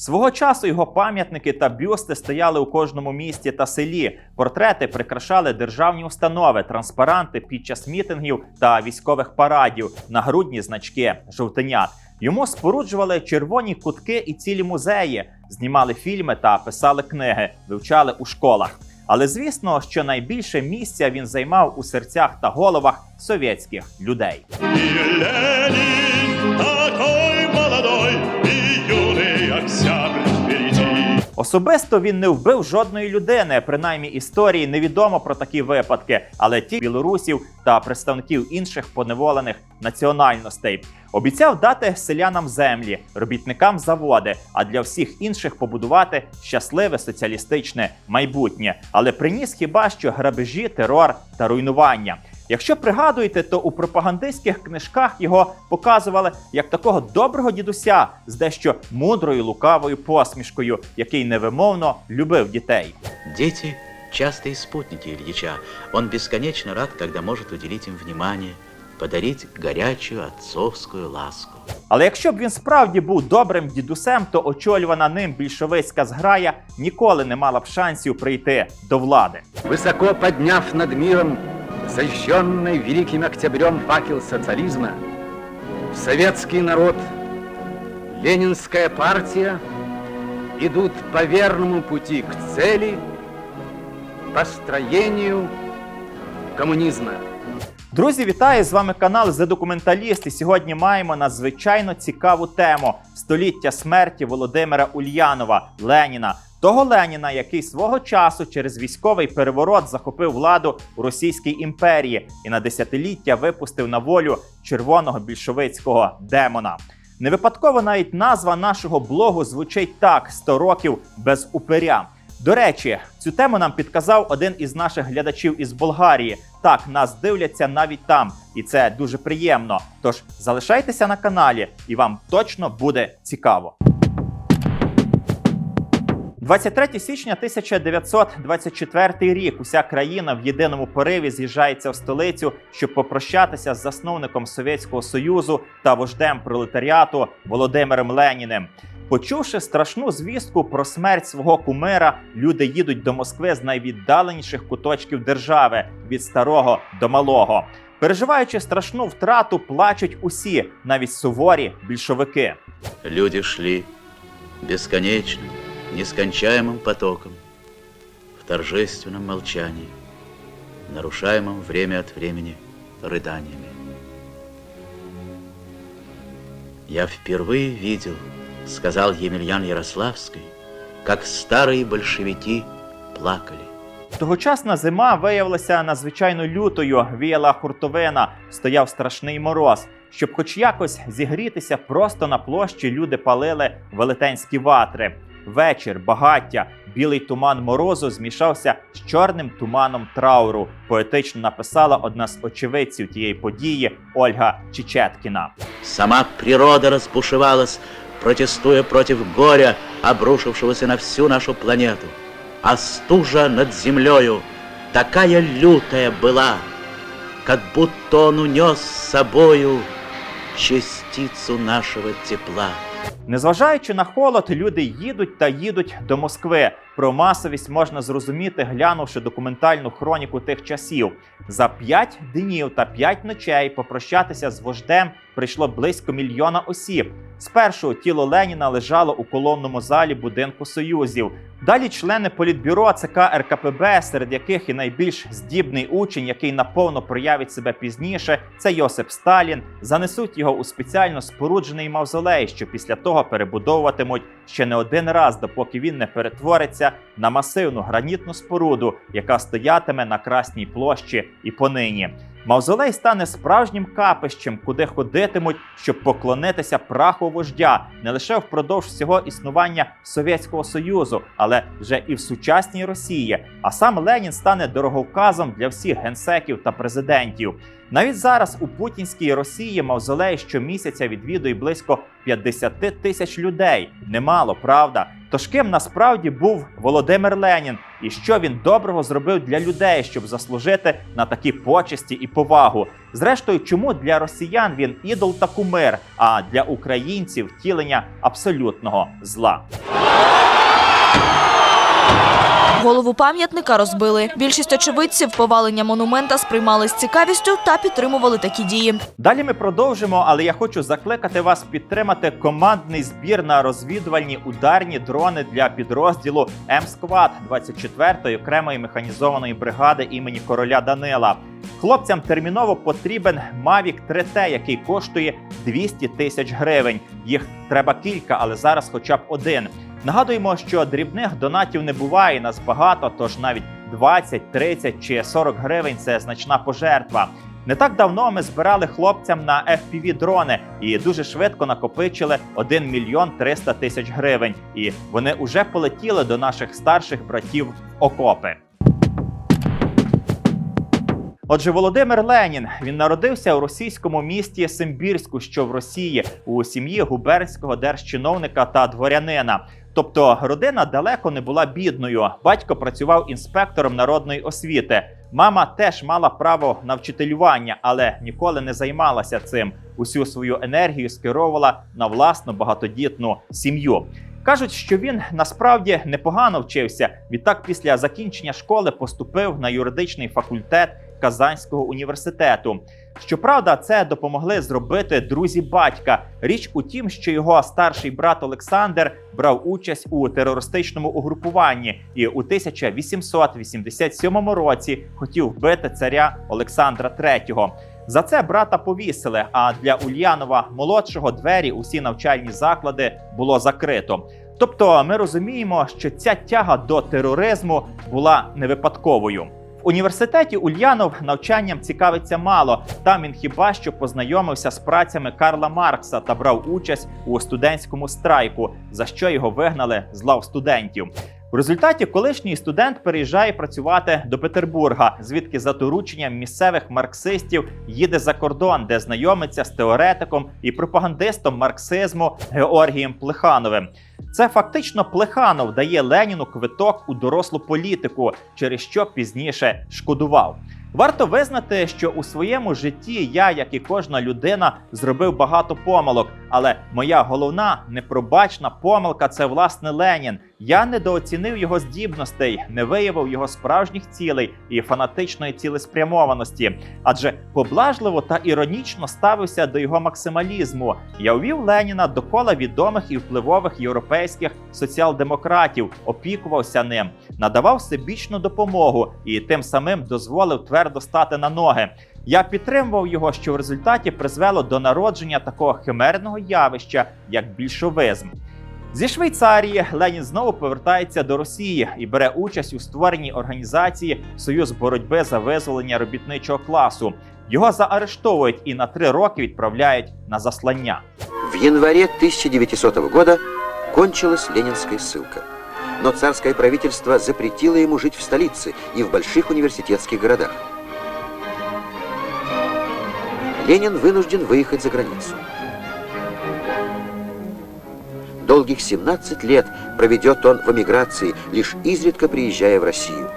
Свого часу його пам'ятники та бюсти стояли у кожному місті та селі. Портрети прикрашали державні установи, транспаранти під час мітингів та військових парадів, нагрудні значки, жовтенят. Йому споруджували червоні кутки і цілі музеї, знімали фільми та писали книги, вивчали у школах. Але звісно, що найбільше місця він займав у серцях та головах совєтських людей. Особисто він не вбив жодної людини. Принаймні історії невідомо про такі випадки, але ті білорусів та представників інших поневолених національностей обіцяв дати селянам землі, робітникам заводи, а для всіх інших побудувати щасливе соціалістичне майбутнє. Але приніс хіба що грабежі, терор та руйнування. Якщо пригадуєте, то у пропагандистських книжках його показували як такого доброго дідуся з дещо мудрою лукавою посмішкою, який невимовно любив дітей. Дети – частые спутники Ильича. Он бесконечно рад, когда может уделить им внимание, подарить горячую отцовскую ласку. Але якщо б він справді був добрим дідусем, то очолювана ним більшовицька зграя ніколи не мала б шансів прийти до влади. Высоко подняв над миром зажженный Великим Октябрем факел социализма, советский народ, Ленинская партия идут по верному пути к цели построению коммунизма. Друзі, вітаю! З вами канал The Документаліст. І сьогодні маємо надзвичайно цікаву тему століття смерті Володимира Ульянова Леніна. Того Леніна, який свого часу через військовий переворот захопив владу у Російській імперії і на десятиліття випустив на волю червоного більшовицького демона. Не випадково навіть назва нашого блогу звучить так: «100 років без упиря. До речі, цю тему нам підказав один із наших глядачів із Болгарії. Так, нас дивляться навіть там, і це дуже приємно. Тож залишайтеся на каналі, і вам точно буде цікаво. 23 січня 1924 рік. Уся країна в єдиному пориві з'їжджається в столицю, щоб попрощатися з засновником Совєтського Союзу та вождем пролетаріату Володимиром Леніним. Почувши страшну звістку про смерть свого кумира, люди їдуть до Москви з найвіддаленіших куточків держави від старого до малого. Переживаючи страшну втрату, плачуть усі, навіть суворі більшовики. Люди шли бесконечным, нескончаемым потоком в торжественном молчании, нарушаемом время от времени рыданиями. Я впервые видел, сказал Емельян Ярославский, как старые большевики плакали. Тогочасна зима виявилася надзвичайно лютою. Віяла хуртовина, стояв страшний мороз. Щоб хоч якось зігрітися, просто на площі люди палили велетенські ватри. Вечір, багаття, білий туман морозу змішався з чорним туманом трауру. Поетично написала одна з очевидців тієї події Ольга Чечеткіна. Сама природа разбушевалась, протестуя против горя, обрушившегося на всю нашу планету. А стужа над землею такая лютая была, как будто он унес с собою частицу нашего тепла. Незважаючи на холод, люди їдуть та їдуть до Москви. Про масовість можна зрозуміти, глянувши документальну хроніку тих часів. За п'ять днів та п'ять ночей попрощатися з вождем прийшло близько мільйона осіб. Спершу тіло Леніна лежало у колонному залі будинку союзів. Далі члени політбюро ЦК РКПБ, серед яких і найбільш здібний учень, який наповно проявить себе пізніше, це Йосип Сталін. Занесуть його у спеціально споруджений мавзолей, що після того перебудовуватимуть ще не один раз, допоки він не перетвориться на масивну гранітну споруду, яка стоятиме на Красній площі і понині. Мавзолей стане справжнім капищем, куди ходитимуть, щоб поклонитися праху вождя не лише впродовж всього існування Совєтського Союзу, але вже і в сучасній Росії. А сам Ленін стане дороговказом для всіх генсеків та президентів. Навіть зараз у путінській Росії мавзолей щомісяця відвідує близько 50 тисяч людей. Немало, правда. Тож ким насправді був Володимир Ленін, і що він доброго зробив для людей, щоб заслужити на такі почесті і повагу? Зрештою, чому для росіян він ідол та кумир, а для українців втілення абсолютного зла? Голову пам'ятника розбили. Більшість очевидців повалення монумента сприймали з цікавістю та підтримували такі дії. Далі ми продовжимо, але я хочу закликати вас підтримати командний збір на розвідувальні ударні дрони для підрозділу М-Сквад 24-ї окремої механізованої бригади імені короля Данила. Хлопцям терміново потрібен Mavic 3T, який коштує 200 тисяч гривень. Їх треба кілька, але зараз хоча б один. Нагадуємо, що дрібних донатів не буває нас багато, тож навіть 20, 30 чи 40 гривень це значна пожертва. Не так давно ми збирали хлопцям на fpv дрони і дуже швидко накопичили 1 мільйон 300 тисяч гривень. І вони вже полетіли до наших старших братів в окопи. Отже, Володимир Ленін він народився у російському місті Симбірську, що в Росії, у сім'ї губернського держчиновника та дворянина. Тобто родина далеко не була бідною. Батько працював інспектором народної освіти. Мама теж мала право на вчителювання, але ніколи не займалася цим. Усю свою енергію скеровувала на власну багатодітну сім'ю. Кажуть, що він насправді непогано вчився. Відтак, після закінчення школи поступив на юридичний факультет Казанського університету. Щоправда, це допомогли зробити друзі батька. Річ у тім, що його старший брат Олександр брав участь у терористичному угрупуванні і у 1887 році хотів вбити царя Олександра III. За це брата повісили. А для Ульянова молодшого двері усі навчальні заклади було закрито. Тобто, ми розуміємо, що ця тяга до тероризму була не випадковою. В університеті Ульянов навчанням цікавиться мало. Там він хіба що познайомився з працями Карла Маркса та брав участь у студентському страйку, за що його вигнали з лав студентів. В результаті колишній студент переїжджає працювати до Петербурга, звідки за дорученням місцевих марксистів їде за кордон, де знайомиться з теоретиком і пропагандистом марксизму Георгієм Плехановим. Це фактично Плеханов дає Леніну квиток у дорослу політику, через що пізніше шкодував. Варто визнати, що у своєму житті я, як і кожна людина, зробив багато помилок. Але моя головна непробачна помилка це власне Ленін. Я недооцінив його здібностей, не виявив його справжніх цілей і фанатичної цілеспрямованості, адже поблажливо та іронічно ставився до його максималізму. Я увів Леніна до кола відомих і впливових європейських соціал-демократів, опікувався ним, надавав всебічну допомогу і тим самим дозволив твердо стати на ноги. Я підтримував його, що в результаті призвело до народження такого химерного явища, як більшовизм. Зі Швейцарії Ленін знову повертається до Росії і бере участь у створенні організації Союз боротьби за визволення робітничого класу. Його заарештовують і на три роки відправляють на заслання. В январе 1900 года кончилась ленинская ссылка. Но царское правительство запретило ему жить в столице и в больших университетских городах. Ленин вынужден выехать за границу. Долгих 17 лет проведет он в эмиграции, лишь изредка приезжая в Россию.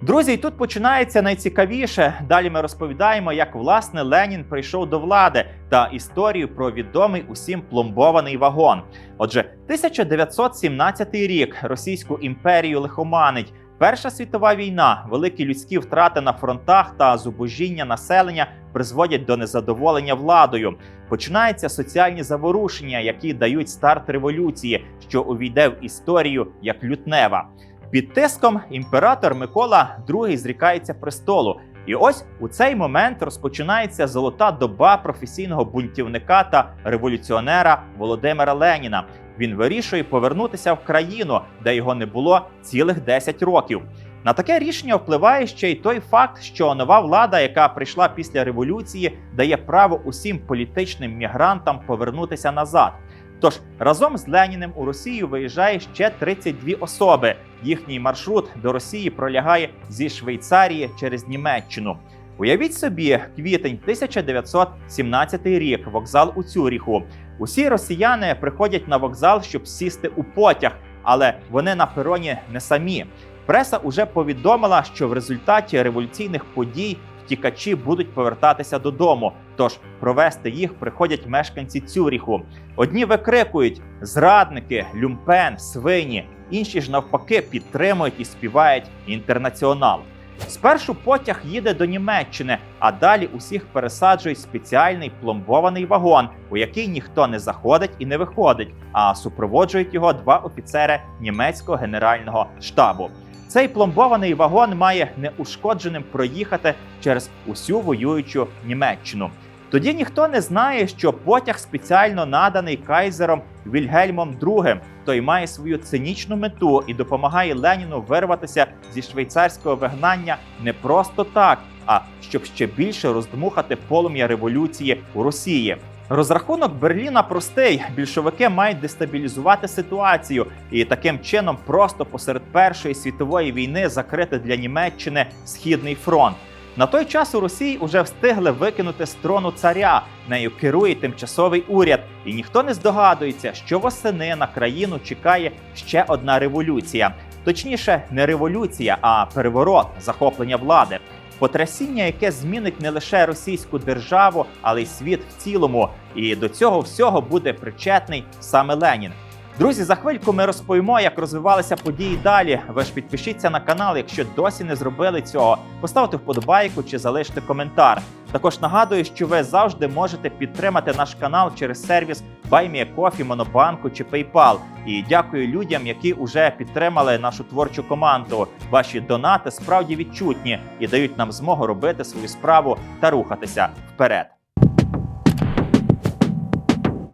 Друзі, і тут починається найцікавіше. Далі ми розповідаємо, як власне Ленін прийшов до влади та історію про відомий усім пломбований вагон. Отже, 1917 рік Російську імперію лихоманить. Перша світова війна, великі людські втрати на фронтах та зубожіння населення призводять до незадоволення владою. Починаються соціальні заворушення, які дають старт революції, що увійде в історію як лютнева. Під тиском імператор Микола II зрікається престолу. І ось у цей момент розпочинається золота доба професійного бунтівника та революціонера Володимира Леніна. Він вирішує повернутися в країну, де його не було цілих 10 років. На таке рішення впливає ще й той факт, що нова влада, яка прийшла після революції, дає право усім політичним мігрантам повернутися назад. Тож разом з Леніним у Росію виїжджає ще 32 особи. Їхній маршрут до Росії пролягає зі Швейцарії через Німеччину. Уявіть собі, квітень 1917 рік, вокзал у Цюріху. Усі росіяни приходять на вокзал, щоб сісти у потяг. але вони на пероні не самі. Преса уже повідомила, що в результаті революційних подій втікачі будуть повертатися додому. Тож провести їх приходять мешканці Цюріху. Одні викрикують зрадники, люмпен, свині. Інші ж навпаки підтримують і співають інтернаціонал. Спершу потяг їде до Німеччини, а далі усіх пересаджують спеціальний пломбований вагон, у який ніхто не заходить і не виходить, а супроводжують його два офіцери німецького генерального штабу. Цей пломбований вагон має неушкодженим проїхати через усю воюючу Німеччину. Тоді ніхто не знає, що потяг спеціально наданий кайзером Вільгельмом II. Той має свою цинічну мету і допомагає Леніну вирватися зі швейцарського вигнання не просто так, а щоб ще більше роздмухати полум'я революції у Росії. Розрахунок Берліна простий: більшовики мають дестабілізувати ситуацію і таким чином просто посеред Першої світової війни закрити для Німеччини східний фронт. На той час у Росії вже встигли викинути з трону царя. Нею керує тимчасовий уряд, і ніхто не здогадується, що восени на країну чекає ще одна революція. Точніше, не революція, а переворот захоплення влади. Потрясіння, яке змінить не лише російську державу, але й світ в цілому. І до цього всього буде причетний саме Ленін. Друзі, за хвильку ми розповімо, як розвивалися події далі. Ви ж підпишіться на канал, якщо досі не зробили цього. Поставте вподобайку чи залиште коментар. Також нагадую, що ви завжди можете підтримати наш канал через сервіс BuyMeACoffee, Монобанку чи PayPal. І дякую людям, які вже підтримали нашу творчу команду. Ваші донати справді відчутні і дають нам змогу робити свою справу та рухатися вперед.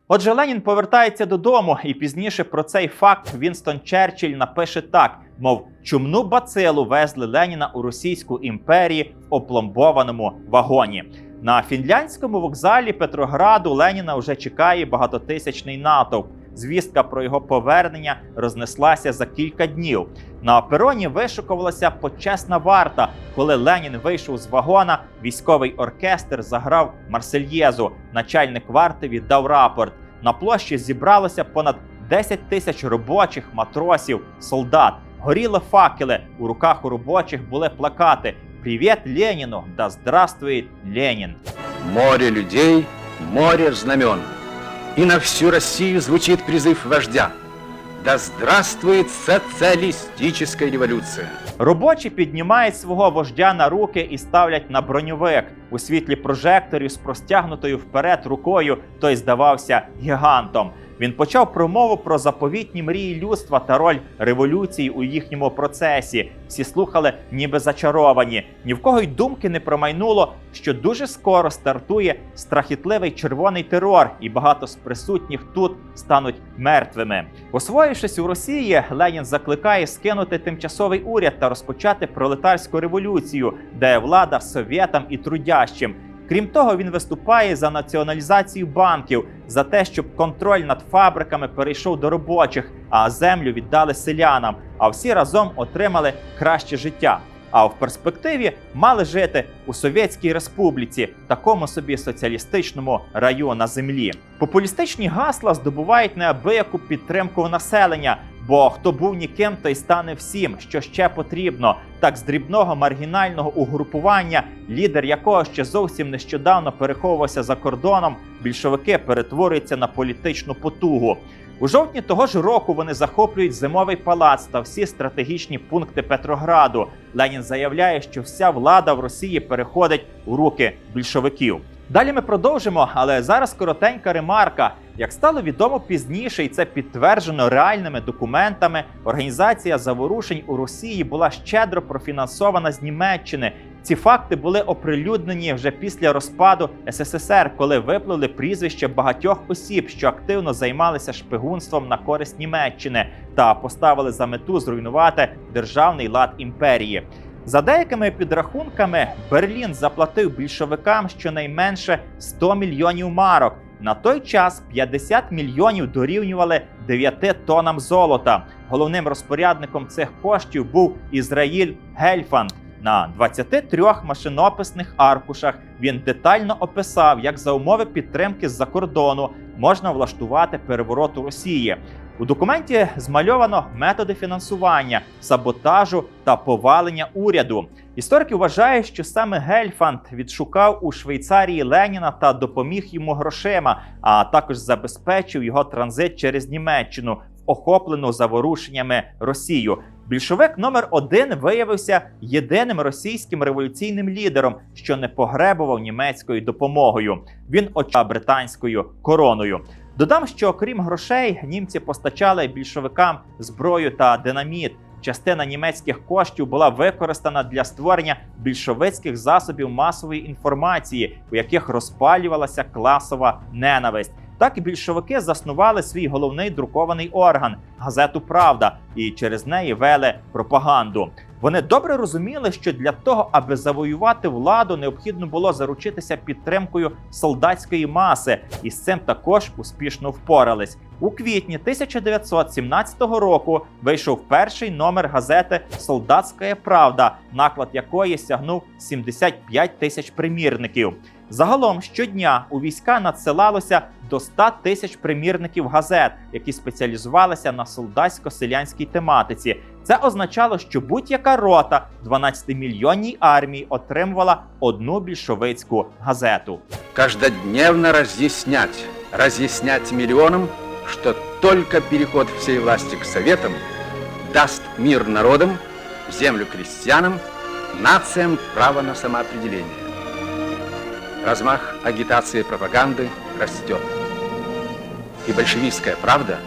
Отже, Ленін повертається додому, і пізніше про цей факт Вінстон Черчилль напише так: мов чумну бацилу везли Леніна у Російську імперію в опломбованому вагоні. На фінляндському вокзалі Петрограду Леніна вже чекає багатотисячний натовп. Звістка про його повернення рознеслася за кілька днів. На пероні вишукувалася почесна варта. Коли Ленін вийшов з вагона, військовий оркестр заграв Марсельєзу. Начальник варти віддав рапорт. На площі зібралося понад 10 тисяч робочих, матросів, солдат. Горіли факели. У руках у робочих були плакати: Привіт Леніну! Да здравствует Ленін! Море людей, море знамен. И на всю Россию звучит призыв вождя. Да здравствует социалистическая революция! Робочі піднімають свого вождя на руки і ставлять на броньовик. У світлі прожекторів з простягнутою вперед рукою той здавався гігантом. Він почав промову про заповітні мрії людства та роль революції у їхньому процесі. Всі слухали, ніби зачаровані. Ні в кого й думки не промайнуло, що дуже скоро стартує страхітливий червоний терор, і багато з присутніх тут стануть мертвими. Освоївшись у Росії, Ленін закликає скинути тимчасовий уряд та розпочати пролетарську революцію, де влада совєтам і трудящим. Крім того, він виступає за націоналізацію банків, за те, щоб контроль над фабриками перейшов до робочих, а землю віддали селянам, а всі разом отримали краще життя. А в перспективі мали жити у Совєтській Республіці, такому собі соціалістичному раю на землі. Популістичні гасла здобувають неабияку підтримку населення. Бо хто був ніким, той стане всім, що ще потрібно. Так з дрібного маргінального угрупування, лідер якого ще зовсім нещодавно переховувався за кордоном, більшовики перетворюються на політичну потугу. У жовтні того ж року вони захоплюють зимовий палац та всі стратегічні пункти Петрограду. Ленін заявляє, що вся влада в Росії переходить у руки більшовиків. Далі ми продовжимо, але зараз коротенька ремарка. Як стало відомо пізніше, і це підтверджено реальними документами, організація заворушень у Росії була щедро профінансована з Німеччини. Ці факти були оприлюднені вже після розпаду СССР, коли виплили прізвища багатьох осіб, що активно займалися шпигунством на користь Німеччини та поставили за мету зруйнувати державний лад імперії. За деякими підрахунками, Берлін заплатив більшовикам щонайменше 100 мільйонів марок. На той час 50 мільйонів дорівнювали 9 тонам золота. Головним розпорядником цих коштів був Ізраїль Гельфанд. На 23 машинописних аркушах він детально описав, як за умови підтримки з-за кордону можна влаштувати переворот у Росії. У документі змальовано методи фінансування, саботажу та повалення уряду. Історики вважають, що саме Гельфанд відшукав у Швейцарії Леніна та допоміг йому грошима, а також забезпечив його транзит через Німеччину в охоплену заворушеннями Росію. Більшовик номер один виявився єдиним російським революційним лідером, що не погребував німецькою допомогою. Він очав британською короною. Додам, що окрім грошей, німці постачали більшовикам зброю та динаміт. Частина німецьких коштів була використана для створення більшовицьких засобів масової інформації, у яких розпалювалася класова ненависть. Так більшовики заснували свій головний друкований орган газету Правда і через неї вели пропаганду. Вони добре розуміли, що для того, аби завоювати владу, необхідно було заручитися підтримкою солдатської маси, і з цим також успішно впорались. У квітні 1917 року вийшов перший номер газети Солдатська Правда, наклад якої сягнув 75 тисяч примірників. Загалом щодня у війська надсилалося до 100 тисяч примірників газет, які спеціалізувалися на солдатсько-селянській тематиці. Це означало, що будь-яка рота 12-мільйонній армії отримувала одну більшовицьку газету. Каждодневно разъяснять, разъяснять миллионам, что только переход всей власти к Советам даст мир народам, землю крестьянам, нациям право на самоопределение. Размах агитации и пропаганды растет. И большевистская правда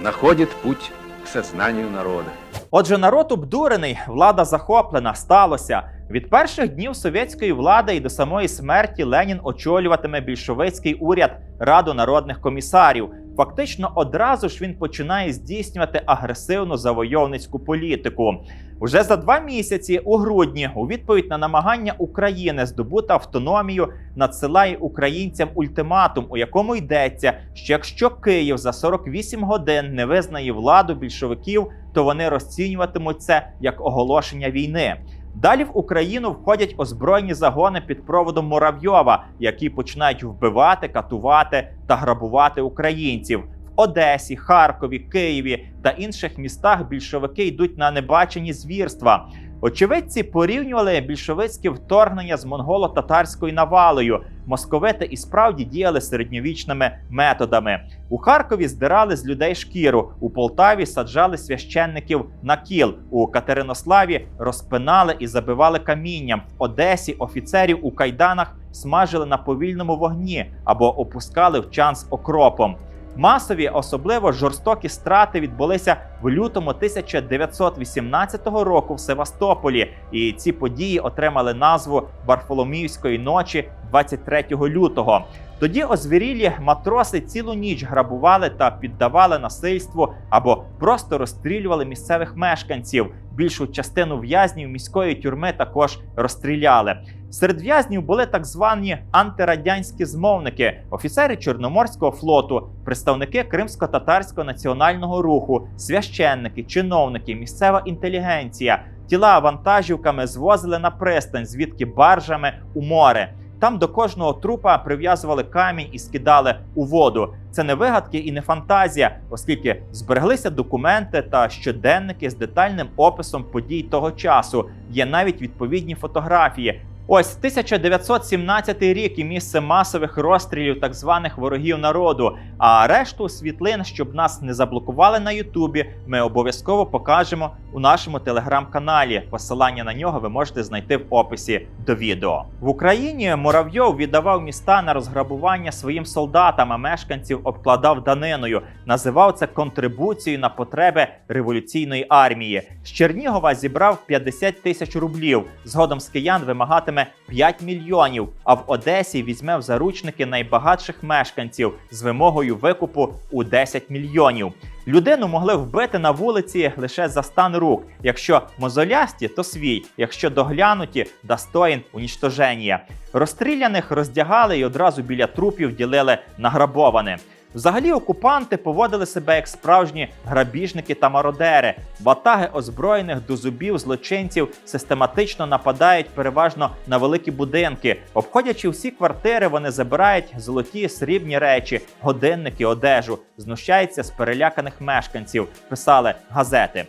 находит путь к сознанию народа. Отже, народ обдурений, влада захоплена, сталося. Від перших днів совєтської влади і до самої смерті Ленін очолюватиме більшовицький уряд Раду народних комісарів. Фактично, одразу ж він починає здійснювати агресивну завойовницьку політику. Уже за два місяці у грудні, у відповідь на намагання України здобути автономію, надсилає українцям ультиматум, у якому йдеться, що якщо Київ за 48 годин не визнає владу більшовиків, то вони розцінюватимуть це як оголошення війни. Далі в Україну входять озброєні загони під проводом Муравйова, які починають вбивати, катувати та грабувати українців. Одесі, Харкові, Києві та інших містах більшовики йдуть на небачені звірства. Очевидці порівнювали більшовицьке вторгнення з монголо-татарською навалою. Московити і справді діяли середньовічними методами. У Харкові здирали з людей шкіру, у Полтаві саджали священників на кіл, у Катеринославі розпинали і забивали камінням. В Одесі офіцерів у кайданах смажили на повільному вогні або опускали в чан з окропом. Масові, особливо жорстокі страти відбулися в лютому 1918 року в Севастополі, і ці події отримали назву Варфоломіївської ночі 23 лютого. Тоді озвірілі матроси цілу ніч грабували та піддавали насильству або просто розстрілювали місцевих мешканців. Більшу частину в'язнів міської тюрми також розстріляли. Серед в'язнів були так звані антирадянські змовники, офіцери Чорноморського флоту, представники кримсько-татарського національного руху, священники, чиновники, місцева інтелігенція. Тіла вантажівками звозили на пристань, звідки баржами у море. Там до кожного трупа прив'язували камінь і скидали у воду. Це не вигадки і не фантазія, оскільки збереглися документи та щоденники з детальним описом подій того часу. Є навіть відповідні фотографії. Ось 1917 рік і місце масових розстрілів так званих ворогів народу. А решту світлин, щоб нас не заблокували на Ютубі, ми обов'язково покажемо у нашому телеграм-каналі. Посилання на нього ви можете знайти в описі до відео. В Україні Муравйов віддавав міста на розграбування своїм солдатам, а мешканців обкладав даниною. Називав це контрибуцією на потреби революційної армії. З Чернігова зібрав 50 тисяч рублів. Згодом з киян вимагатиме 5 мільйонів. А в Одесі візьме в заручники найбагатших мешканців з вимогою викупу у 10 мільйонів. Людину могли вбити на вулиці лише за стан рук. Якщо мозолясті, то свій, якщо доглянуті, достоїн унічтоження. Розстріляних роздягали і одразу біля трупів ділили награбоване. Взагалі, окупанти поводили себе як справжні грабіжники та мародери. Ватаги озброєних до зубів злочинців систематично нападають переважно на великі будинки. Обходячи всі квартири, вони забирають золоті срібні речі, годинники, одежу, знущаються з переляканих мешканців. Писали газети.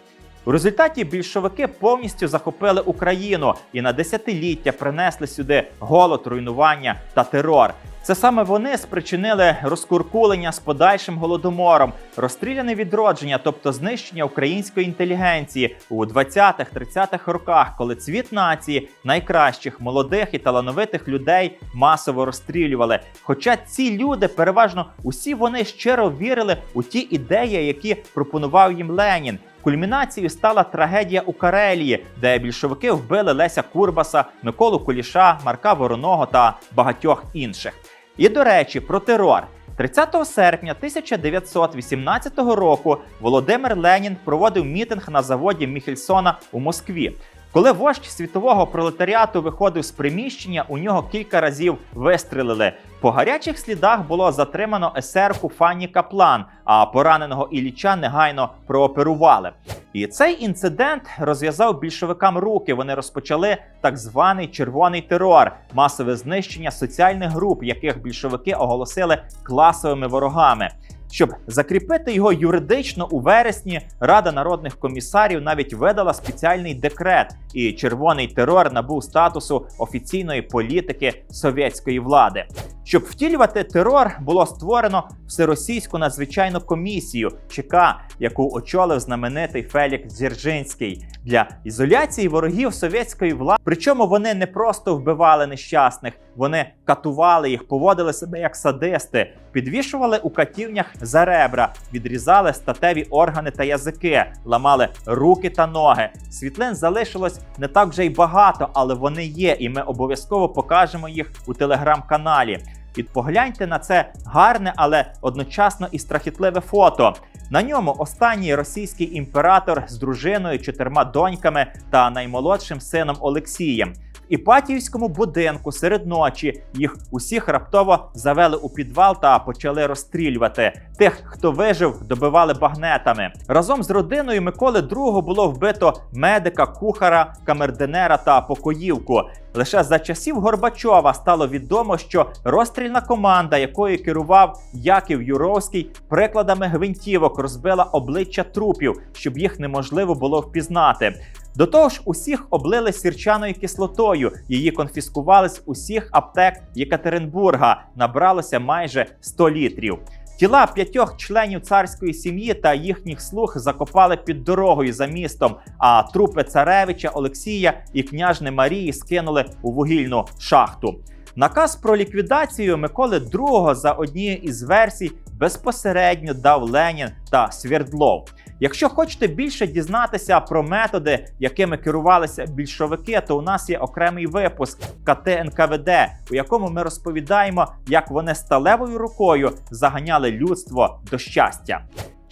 У результаті більшовики повністю захопили Україну і на десятиліття принесли сюди голод, руйнування та терор. Це саме вони спричинили розкуркулення з подальшим голодомором, розстріляне відродження, тобто знищення української інтелігенції у 20-30-х роках, коли цвіт нації найкращих молодих і талановитих людей масово розстрілювали. Хоча ці люди переважно усі вони щиро вірили у ті ідеї, які пропонував їм Ленін. Кульмінацією стала трагедія у Карелії, де більшовики вбили Леся Курбаса, Миколу Куліша, Марка Вороного та багатьох інших. І до речі, про терор. 30 серпня 1918 року Володимир Ленін проводив мітинг на заводі Міхельсона у Москві. Коли вождь світового пролетаріату виходив з приміщення, у нього кілька разів вистрелили. По гарячих слідах було затримано есерку Фанні Каплан, а пораненого Ілліча негайно прооперували. І цей інцидент розв'язав більшовикам руки. Вони розпочали так званий червоний терор, масове знищення соціальних груп, яких більшовики оголосили класовими ворогами. Щоб закріпити його юридично у вересні, Рада народних комісарів навіть видала спеціальний декрет, і червоний терор набув статусу офіційної політики совєтської влади. Щоб втілювати терор, було створено всеросійську надзвичайну комісію ЧК, яку очолив знаменитий Фелікс Дзержинський для ізоляції ворогів совєтської влади. Причому вони не просто вбивали нещасних, вони катували їх, поводили себе як садисти, підвішували у катівнях за ребра, відрізали статеві органи та язики, ламали руки та ноги. Світлин залишилось не так вже й багато, але вони є, і ми обов'язково покажемо їх у телеграм-каналі. І погляньте на це гарне, але одночасно і страхітливе фото. На ньому останній російський імператор з дружиною, чотирма доньками та наймолодшим сином Олексієм. Іпатіївському будинку серед ночі їх усіх раптово завели у підвал та почали розстрілювати. Тих, хто вижив, добивали багнетами. Разом з родиною Миколи II було вбито медика, кухара, камердинера та покоївку. Лише за часів Горбачова стало відомо, що розстрільна команда, якою керував Яків Юровський, прикладами гвинтівок розбила обличчя трупів, щоб їх неможливо було впізнати. До того ж, усіх облили сірчаною кислотою. Її конфіскували з усіх аптек Єкатеринбурга. Набралося майже 100 літрів. Тіла п'ятьох членів царської сім'ї та їхніх слуг закопали під дорогою за містом, а трупи царевича Олексія і княжни Марії скинули у вугільну шахту. Наказ про ліквідацію Миколи II за однією із версій безпосередньо дав Ленін та Свердлов. Якщо хочете більше дізнатися про методи, якими керувалися більшовики, то у нас є окремий випуск КТ НКВД, у якому ми розповідаємо, як вони сталевою рукою заганяли людство до щастя.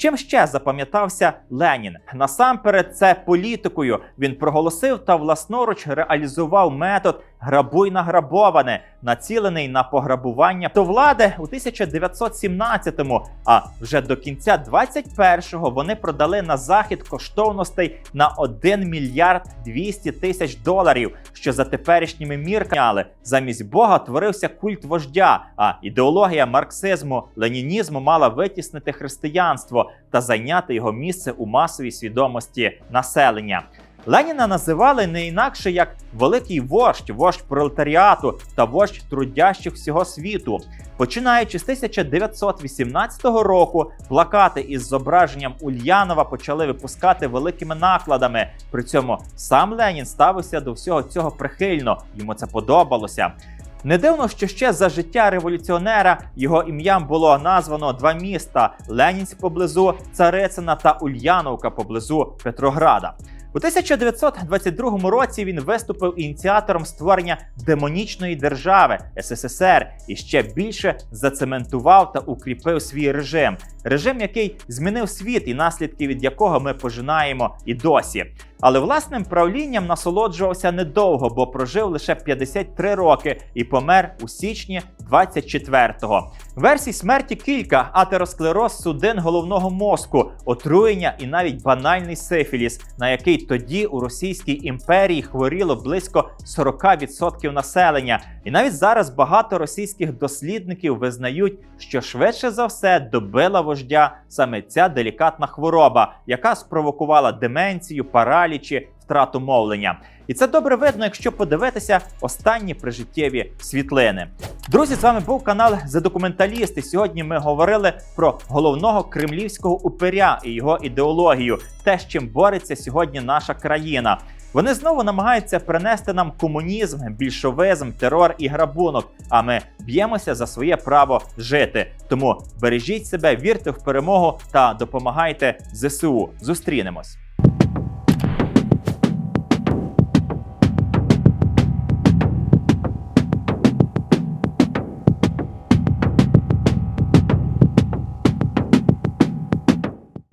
Чим ще запам'ятався Ленін? Насамперед, це політикою. Він проголосив та власноруч реалізував метод грабуй награбоване, націлений на пограбування до влади у 1917-му. А вже до кінця 21-го вони продали на захід коштовностей на 1 мільярд 200 тисяч доларів, що за теперішніми мірками замість Бога творився культ вождя. А ідеологія марксизму, ленінізму мала витіснити християнство та зайняти його місце у масовій свідомості населення. Леніна називали не інакше як великий вождь, вождь пролетаріату та вождь трудящих всього світу. Починаючи з 1918 року, плакати із зображенням Ульянова почали випускати великими накладами. При цьому сам Ленін ставився до всього цього прихильно, йому це подобалося. Не дивно, що ще за життя революціонера його ім'ям було названо два міста: Ленінськ поблизу Царицина та Ульяновка поблизу Петрограда. У 1922 році він виступив ініціатором створення демонічної держави СССР і ще більше зацементував та укріпив свій режим. Режим, який змінив світ, і наслідки від якого ми пожинаємо і досі. Але власним правлінням насолоджувався недовго, бо прожив лише 53 роки і помер у січні 24-го. Версій смерті кілька: атеросклероз судин головного мозку, отруєння і навіть банальний сифіліс, на який тоді у Російській імперії хворіло близько 40% населення. І навіть зараз багато російських дослідників визнають, що швидше за все добила вождя саме ця делікатна хвороба, яка спровокувала деменцію, паралічі, втрату мовлення. І це добре видно, якщо подивитися останні прижиттєві світлини. Друзі, з вами був канал «За документаліст. І сьогодні ми говорили про головного кремлівського упиря і його ідеологію, те, з чим бореться сьогодні наша країна. Вони знову намагаються принести нам комунізм, більшовизм, терор і грабунок. А ми б'ємося за своє право жити. Тому бережіть себе, вірте в перемогу та допомагайте ЗСУ. Зустрінемось.